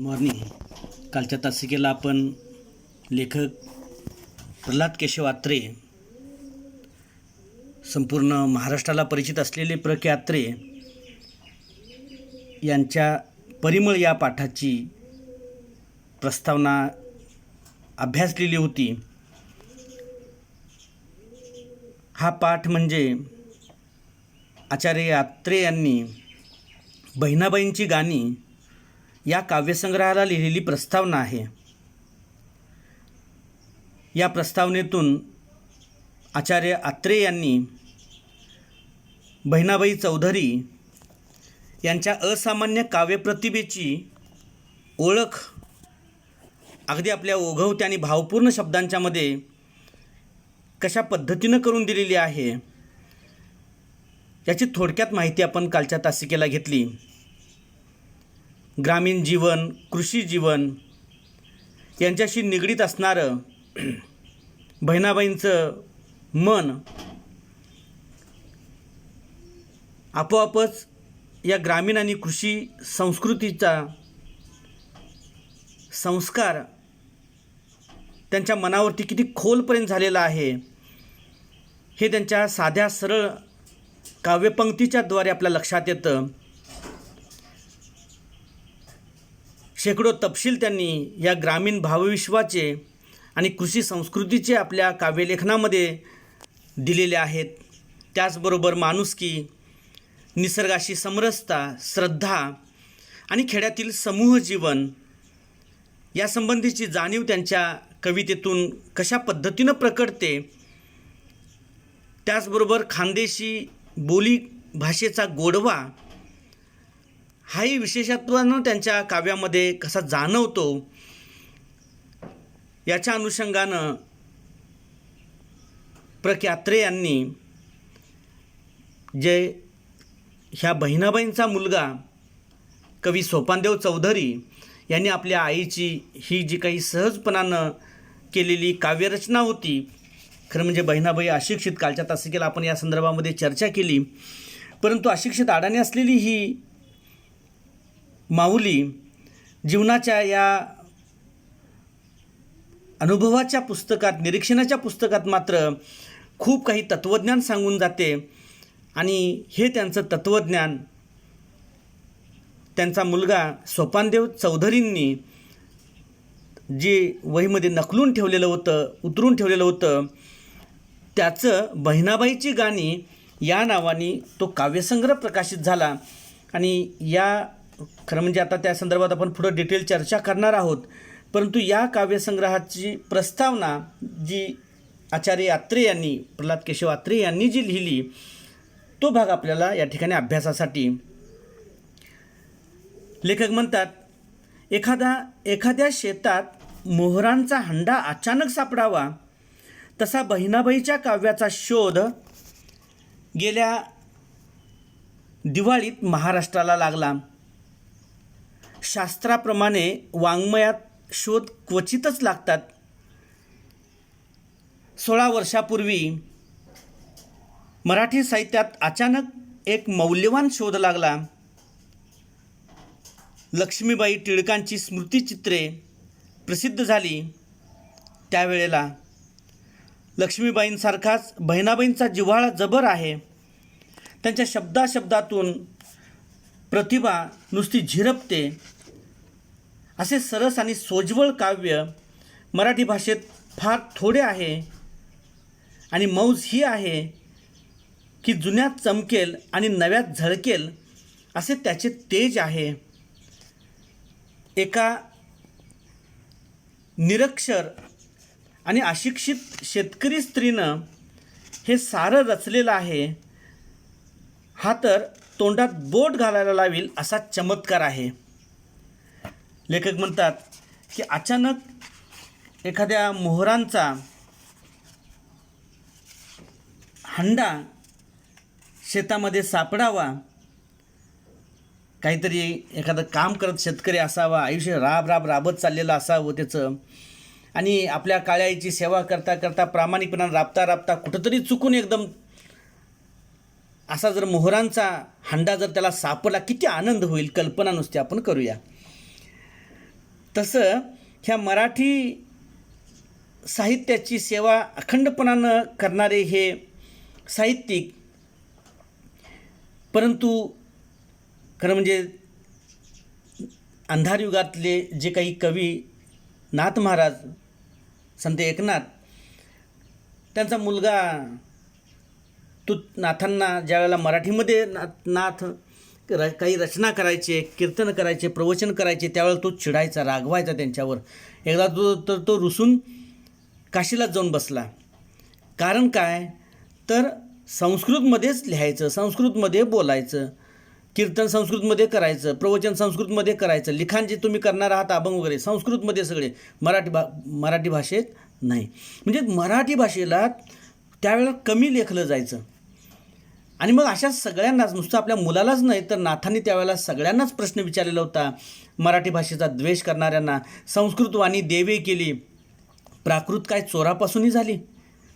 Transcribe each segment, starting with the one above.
Morning कालच्या तासिकेला आपण लेखक प्रल्हाद केशव आत्रे संपूर्ण महाराष्ट्राला परिचित असलेले प्र के आत्रे यांच्या परिमळ या पाठाची प्रस्तावना अभ्यासलेली होती. हा पाठ म्हणजे आचार्य आत्रे यांनी बहिणाबाईंची गाणी या काव्यसंग्रहाला लिहिलेली प्रस्तावना आहे. या प्रस्तावनेतून आचार्य आत्रे यांनी बहिणाबाई चौधरी यांच्या असामान्य काव्यप्रतिभेची ओळख अगदी आपल्या ओघवत्या आणि भावपूर्ण शब्दांच्यामध्ये कशा पद्धतीनं करून दिलेली आहे याची थोडक्यात माहिती आपण कालच्या तासिकेला घेतली. ग्रामीण जीवन कृषी जीवन यांच्याशी निगडीत असणारं बहिणाबाईंचं मन आपोआपच या ग्रामीण आणि कृषी संस्कृतीचा संस्कार त्यांच्या मनावरती किती खोलपर्यंत झालेला आहे हे त्यांच्या साध्या सरळ काव्यपंक्तीच्याद्वारे आपल्या लक्षात येतं. शेकडो तपशील त्यांनी या ग्रामीण भावविश्वाचे आणि कृषी संस्कृतीचे आपल्या काव्यलेखनामध्ये दिलेले आहेत. त्याचबरोबर माणुसकी निसर्गाशी समरसता श्रद्धा आणि खेड्यातील समूह जीवन यासंबंधीची जाणीव त्यांच्या कवितेतून कशा पद्धतीनं प्रकटते? त्याचबरोबर खानदेशी बोली भाषेचा गोडवा हाही विशेषत्वानं त्यांच्या काव्यामध्ये कसा जाणवतो याच्या अनुषंगानं प्रख्यात्रे यांनी जे ह्या बहिणाबाईंचा मुलगा कवी सोपानदेव चौधरी यांनी आपल्या आईची ही जी काही सहजपणानं केलेली काव्यरचना होती खरं म्हणजे बहिणाबाई अशिक्षित कालच्या तासिकेला आपण या संदर्भामध्ये चर्चा केली परंतु अशिक्षित अडाणी असलेली ही माऊली जीवनाच्या या अनुभवाच्या पुस्तकात निरीक्षणाच्या पुस्तकात मात्र खूप काही तत्त्वज्ञान सांगून जाते आणि हे त्यांचं तत्त्वज्ञान त्यांचा मुलगा सोपानदेव चौधरींनी जे वहीमध्ये नकलून ठेवलेलं होतं उतरून ठेवलेलं होतं त्याचं बहिणाबाईची गाणी या नावाने तो काव्यसंग्रह प्रकाशित झाला आणि या खरं म्हणजे आता त्या संदर्भात आपण पुढं डिटेल चर्चा करणार आहोत. परंतु या काव्यसंग्रहाची प्रस्तावना जी आचार्य आत्रे यांनी प्रल्हाद केशव आत्रे यांनी जी लिहिली तो भाग आपल्याला या ठिकाणी अभ्यासासाठी लेखक म्हणतात एखादा एखाद्या शेतात मोहरांचा हंडा अचानक सापडावा तसा बहिणाबाईच्या काव्याचा शोध गेल्या दिवाळीत महाराष्ट्राला लागला. शास्त्राप्रमाणे वाङ्मयात शोध क्वचितच लागतात. सोळा वर्षापूर्वी मराठी साहित्यात अचानक एक मौल्यवान शोध लागला. लक्ष्मीबाई टिळकांची स्मृतिचित्रे प्रसिद्ध झाली. त्यावेळेला लक्ष्मीबाईंसारखाच बहिणाबाईंचा जिव्हाळा जबर आहे. त्यांच्या शब्दाशब्दातून प्रतिभा नुसती झिरपते. असे सरस आणि सोज्वळ काव्य मराठी भाषेत फार थोडे आहे. आणि मौज ही आहे की जुन्यात चमकेल आणि नव्यात झळकेल असे त्याचे तेज आहे. एका निरक्षर आणि अशिक्षित शेतकरी स्त्रीनं हे सारं रचलेलं आहे. हा तर तोंडात बोट घालायला लावेल असा चमत्कार आहे. लेखक म्हणतात की अचानक एखाद्या मोहरांचा हंडा शेतामध्ये सापडावा. काहीतरी एखादं काम करत शेतकरी असावा आयुष्य राब राब राबत चाललेलं असावं त्याचं. आणि आपल्या काळ्याची सेवा करता करता प्रामाणिकपणानं राबता राबता कुठंतरी चुकून एकदम असा जर मोहरांचा हंडा जर त्याला सापडला किती आनंद होईल? कल्पना नुसती आपण करूया. तसं ह्या मराठी साहित्याची सेवा अखंडपणानं करणारे हे साहित्यिक परंतु खरं म्हणजे अंधारयुगातले जे काही कवी नाथ महाराज संत एकनाथ त्यांचा मुलगा तो नाथांना ज्यावेळेला मराठीमध्ये नाथ नाथ र काही रचना करायचे कीर्तन करायचे प्रवचन करायचे त्यावेळेला तो चिडायचा रागवायचा त्यांच्यावर. एकदा तो तर तो रुसून काशीलाच जाऊन बसला. कारण काय? तर संस्कृतमध्येच लिहायचं संस्कृतमध्ये बोलायचं कीर्तन संस्कृतमध्ये करायचं प्रवचन संस्कृतमध्ये करायचं लिखाण जे तुम्ही करणार आहात अभंग वगैरे संस्कृतमध्ये सगळे मराठी भा मराठी भाषेत नाही. म्हणजे मराठी भाषेला त्यावेळेला कमी लेखलं जायचं. आणि मग अशा सगळ्यांनाच नुसतं आपल्या मुलालाच नाही तर नाथांनी त्यावेळेला सगळ्यांनाच प्रश्न विचारलेला होता. मराठी भाषेचा द्वेष करणाऱ्यांना संस्कृतवाणी देवे केली. प्राकृत काय चोरापासूनही झाली?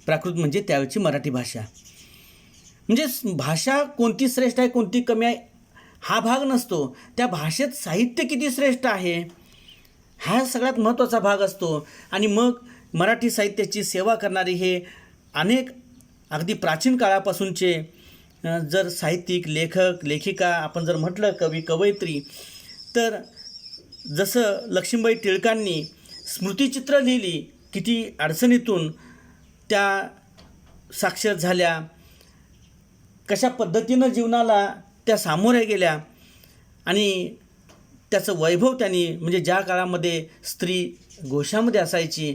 प्राकृत म्हणजे त्यावेळची मराठी भाषा. म्हणजे भाषा कोणती श्रेष्ठ आहे कोणती कमी आहे हा भाग नसतो. त्या भाषेत साहित्य किती श्रेष्ठ आहे हा सगळ्यात महत्त्वाचा भाग असतो. आणि मग मराठी साहित्याची सेवा करणारे हे अनेक अगदी प्राचीन काळापासूनचे जर साहित्यिक लेखक लेखिका आपण जर म्हटलं कवी कवयित्री तर जसं लक्ष्मीबाई टिळकांनी स्मृतिचित्र लिहिली किती अडचणीतून त्या साक्षर झाल्या कशा पद्धतीनं जीवनाला त्या सामोऱ्या गेल्या आणि त्याचं वैभव त्यांनी म्हणजे ज्या काळामध्ये स्त्री घोषामध्ये असायची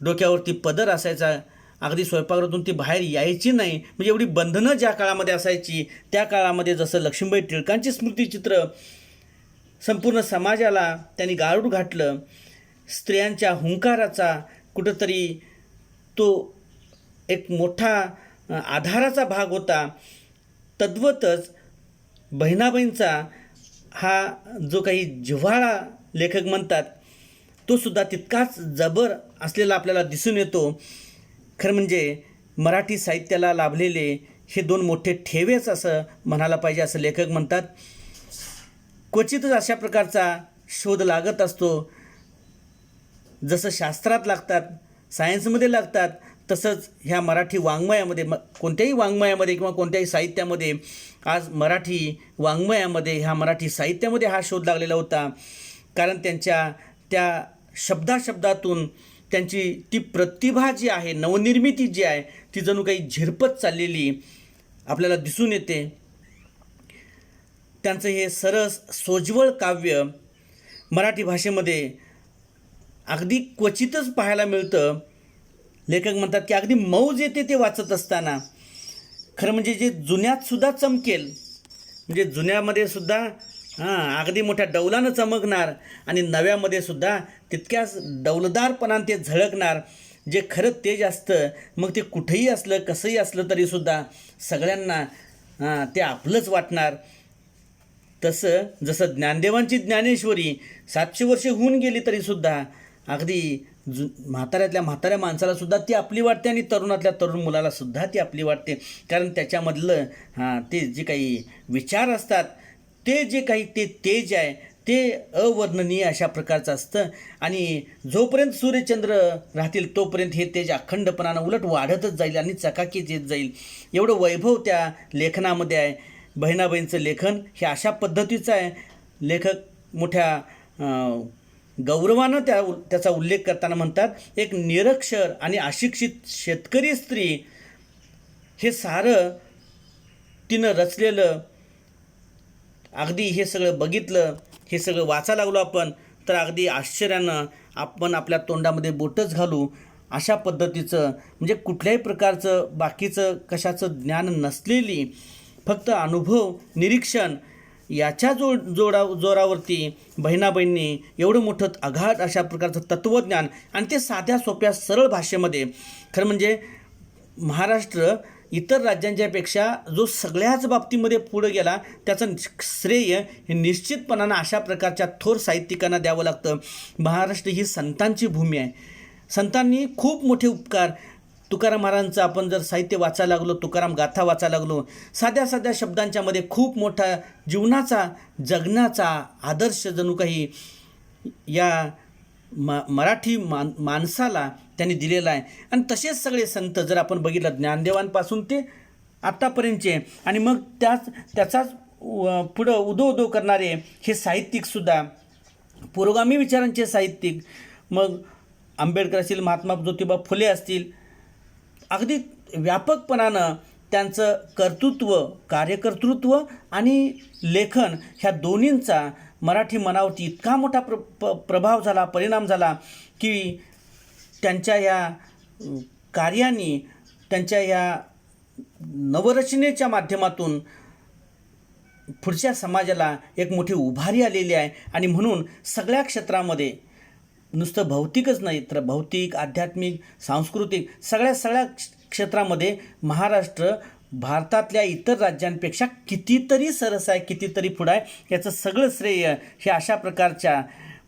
डोक्यावरती पदर असायचा अगदी स्वयंपाकघरातून ती बाहेर यायची नाही. म्हणजे एवढी बंधनं ज्या काळामध्ये असायची त्या काळामध्ये जसं लक्ष्मीबाई टिळकांची स्मृतिचित्र संपूर्ण समाजाला त्यांनी गारूड घातलं स्त्रियांच्या हुंकाराचा कुठंतरी तो एक मोठा आधाराचा भाग होता. तद्वतच बहिणाबाईंचा हा जो काही जिव्हाळा लेखक म्हणतात तो सुद्धा तितकाच जबर असलेला आपल्याला दिसून येतो. खरं म्हणजे मराठी साहित्याला लाभलेले हे दोन मोठे ठेवेच असं म्हणायला पाहिजे असं लेखक म्हणतात. क्वचितच अशा प्रकारचा शोध लागत असतो. जसं शास्त्रात लागतात सायन्समध्ये लागतात तसंच ह्या मराठी वाङ्मयामध्ये म कोणत्याही वाङ्मयामध्ये किंवा कोणत्याही साहित्यामध्ये आज मराठी वाङ्मयामध्ये ह्या मराठी साहित्यामध्ये हा शोध लागलेला होता. कारण त्यांच्या त्या शब्दाशब्दातून त्यांची ती प्रतिभा जी आहे नवनिर्मिती जी आहे ती जणू काही झिरपत चाललेली आपल्याला दिसून येते. त्यांचं हे सरस सोज्वळ काव्य मराठी भाषेमध्ये अगदी क्वचितच पाहायला मिळतं. लेखक म्हणतात की अगदी मौज येते ते वाचत असताना. खरं म्हणजे जे जुन्यातसुद्धा चमकेल म्हणजे जुन्यामध्ये सुद्धा हां अगदी मोठ्या डौलानं चमकणार आणि नव्यामध्ये सुद्धा तितक्याच डौलदारपणानं ते झळकणार. जे खरं तेज असतं मग ते कुठेही असलं कसंही असलं तरीसुद्धा सगळ्यांना हां ते आपलंच वाटणार. तसं जसं ज्ञानदेवांची ज्ञानेश्वरी सातशे वर्षे होऊन गेली तरीसुद्धा अगदी जु म्हाताऱ्यातल्या म्हाताऱ्या माणसालासुद्धा ती आपली वाटते आणि तरुणातल्या तरुण मुलालासुद्धा ती आपली वाटते. कारण त्याच्यामधलं हां ते जे काही विचार असतात ते जे काही ते तेज आहे ते अवर्णनीय अशा प्रकारचं असतं. आणि जोपर्यंत सूर्यचंद्र राहतील तोपर्यंत हे तेज अखंडपणानं उलट वाढतच जाईल आणि चकाकीच येत जाईल. एवढं वैभव त्या लेखनामध्ये आहे. बहिणाबाईंचं लेखन हे अशा पद्धतीचं आहे. लेखक मोठ्या गौरवानं त्या त्याचा उल्लेख करताना म्हणतात एक निरक्षर आणि अशिक्षित शेतकरी स्त्री हे सारं तिनं रचलेलं अगदी हे सगळं बघितलं हे सगळं वाचा लागलो आपण तर अगदी आश्चर्यानं आपण आपल्या तोंडामध्ये बोटच घालू अशा पद्धतीचं म्हणजे कुठल्याही प्रकारचं बाकीचं कशाचं ज्ञान नसलेली फक्त अनुभव निरीक्षण याच्या जो जोडा जोरावरती बहिणाबहिणी एवढं मोठं अगाध अशा प्रकारचं तत्त्वज्ञान आणि ते साध्या सोप्या सरळ भाषेमध्ये खरं म्हणजे महाराष्ट्र इतर राज्यांच्यापेक्षा जो सगळ्याच बाबतीमध्ये पुढं गेला त्याचं श्रेय हे निश्चितपणानं अशा प्रकारच्या थोर साहित्यिकांना द्यावं लागतं. महाराष्ट्र ही संतांची भूमी आहे. संतांनी खूप मोठे उपकार. तुकाराम महाराजांचं आपण जर साहित्य वाचायला लागलो तुकाराम गाथा वाचायला लागलो साध्या साध्या शब्दांच्यामध्ये खूप मोठा जीवनाचा जगण्याचा आदर्श जणू काही या मा मराठी मान माणसाला त्यांनी दिलेला आहे. आणि तसेच सगळे संत जर आपण बघितलं ज्ञानदेवांपासून ते आत्तापर्यंतचे आणि मग त्याच त्याचाच व- पुढं उदो उदो करणारे हे साहित्यिकसुद्धा पुरोगामी विचारांचे साहित्यिक मग आंबेडकर असतील महात्मा ज्योतिबा फुले असतील अगदी व्यापकपणानं त्यांचं कर्तृत्व कार्यकर्तृत्व आणि लेखन ह्या दोन्हींचा मराठी मनावरती इतका मोठा प्र प प्रभाव झाला परिणाम झाला की त्यांच्या या कार्याने त्यांच्या या नवरचनेच्या माध्यमातून पुढच्या समाजाला एक मोठी उभारी आलेली आहे. आणि म्हणून सगळ्या क्षेत्रामध्ये नुसतं भौतिकच नाही तर भौतिक आध्यात्मिक सांस्कृतिक सगळ्या सगळ्या क्षेत्रामध्ये महाराष्ट्र भारतातल्या इतर राज्यांपेक्षा कितीतरी सरस आहे कितीतरी पुढं आहे याचं सगळं श्रेय हे अशा प्रकारच्या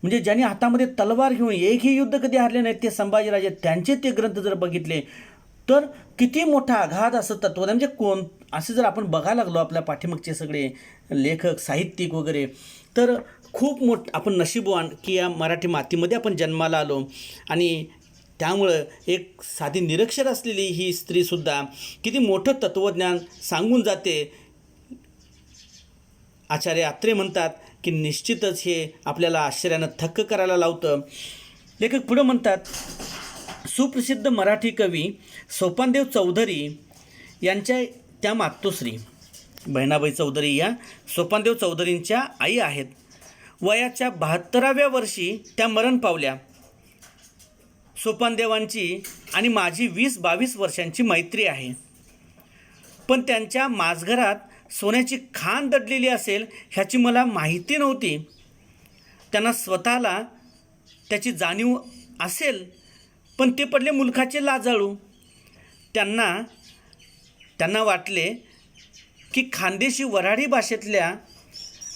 म्हणजे ज्यांनी हातामध्ये तलवार घेऊन एकही युद्ध कधी हारले नाहीत ते संभाजीराजे त्यांचे ते ग्रंथ जर बघितले तर किती मोठा आघात असं तत्व म्हणजे कोण असे जर आपण बघायला लागलो आपल्या पाठीमागचे सगळे लेखक साहित्यिक वगैरे तर खूप मोठ आपण नशीबवान की या मराठी मातीमध्ये आपण जन्माला आलो आणि त्यामुळं एक साधी निरक्षर असलेली ही स्त्रीसुद्धा किती मोठं तत्त्वज्ञान सांगून जाते. आचार्य आत्रे म्हणतात की निश्चितच हे आपल्याला आश्चर्यानं थक्क करायला लावतं. लेखक पुढं म्हणतात सुप्रसिद्ध मराठी कवी सोपानदेव चौधरी यांच्या त्या मातोश्री बहिणाबाई चौधरी या सोपानदेव चौधरींच्या आई आहेत. वयाच्या बहात्तराव्या वर्षी त्या मरण पावल्या. सोपानदेवांची आणि माझी वीस बावीस वर्षांची मैत्री आहे. पण त्यांच्या माझघरात सोन्याची खाण दडलेली असेल ह्याची मला माहिती नव्हती. त्यांना स्वतःला त्याची जाणीव असेल पण ते पडले मुलखाचे लाजाळू. त्यांना त्यांना वाटले की खानदेशी वऱ्हाडी भाषेतल्या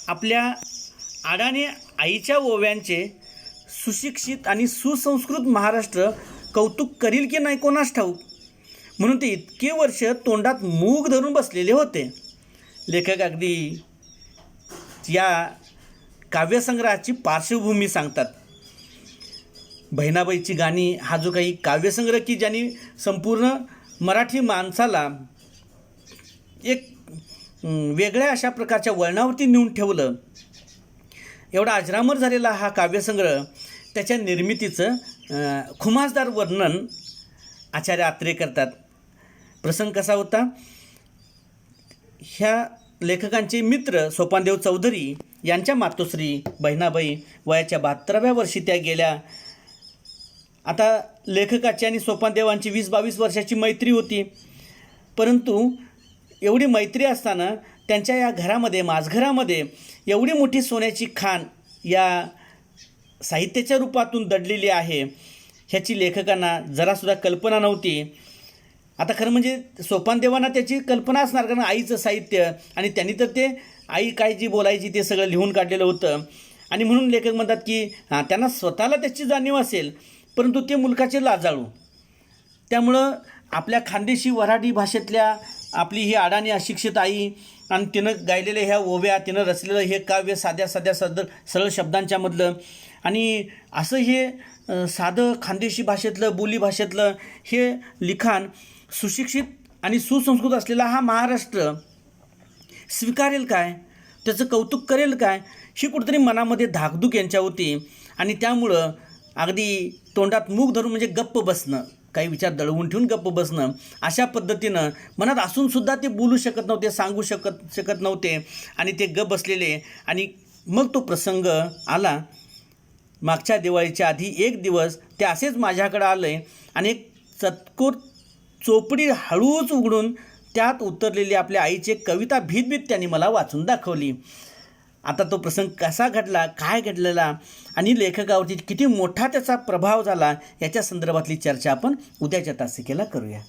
आपल्या आडाने आईच्या ओव्यांचे सुशिक्षित आणि सुसंस्कृत महाराष्ट्र कौतुक करील की नाही कोणास ठाऊक? म्हणून ते इतके वर्ष तोंडात मूग धरून बसलेले होते. लेखक अगदी या काव्यसंग्रहाची पार्श्वभूमी सांगतात. बहिणाबाईची गाणी हा जो काही काव्यसंग्रह की ज्यांनी संपूर्ण मराठी माणसाला एक वेगळ्या अशा प्रकारच्या वळणावरती नेऊन ठेवलं एवढा अजरामर झालेला हा काव्यसंग्रह त्याच्या निर्मितीचं खुमासदार वर्णन आचार्य आत्रे करतात. प्रसंग कसा होता? ह्या लेखकांचे मित्र सोपानदेव चौधरी यांच्या मातोश्री बहिणाबाई वयाच्या बहात्तराव्या वर्षी त्या गेल्या. आता लेखकाची आणि सोपानदेवांची वीस बावीस वर्षाची मैत्री होती. परंतु एवढी मैत्री असताना त्यांच्या या घरामध्ये माझघरामध्ये एवढी मोठी सोन्याची खाण या साहित्याच्या रूपातून दडलेली आहे ह्याची लेखकांना जरासुद्धा कल्पना नव्हती. आता खरं म्हणजे सोपानदेवांना त्याची कल्पना असणार कारण आईचं साहित्य आणि त्यांनी तर ते आई काय जी बोलायची ते सगळं लिहून काढलेलं होतं. आणि म्हणून लेखक म्हणतात की हां त्यांना स्वतःला त्याची जाणीव असेल परंतु ते मुलकाचे लाजाळू. त्यामुळं आपल्या खानदेशी वऱ्हाडी भाषेतल्या आपली ही अडाणी अशिक्षित आई आणि तिनं गायलेल्या ह्या ओव्या तिनं रचलेलं हे काव्य साध्या साध्या सद सरळ शब्दांच्यामधलं आणि असं हे साधं खानदेशी भाषेतलं बोली भाषेतलं हे लिखाण सुशिक्षित आणि सुसंस्कृत असलेला हा महाराष्ट्र स्वीकारेल काय? त्याचं कौतुक करेल काय? ही कुठेतरी मनामध्ये धाकधूक यांच्या होती आणि त्यामुळं अगदी तोंडात मूग धरून म्हणजे गप्प बसणं. काही विचार दळवून ठेवून गप्प बसणं अशा पद्धतीनं मनात असूनसुद्धा ते बोलू शकत नव्हते सांगू शकत शकत नव्हते. आणि ते गप बसलेले. आणि मग तो प्रसंग आला. मागच्या दिवाळीच्या आधी एक दिवस ते असेच माझ्याकडं आले आणि एक चतकोर चोपडी हळूच उघडून त्यात उतरलेली आपल्या आईचे कविता भीतभीत त्यांनी मला वाचून दाखवली. आता तो प्रसंग कसा घडला काय घडलेला आणि लेखकावरती किती मोठा त्याचा प्रभाव झाला याच्या संदर्भातली चर्चा आपण उद्याच्या तासिकेला करूया.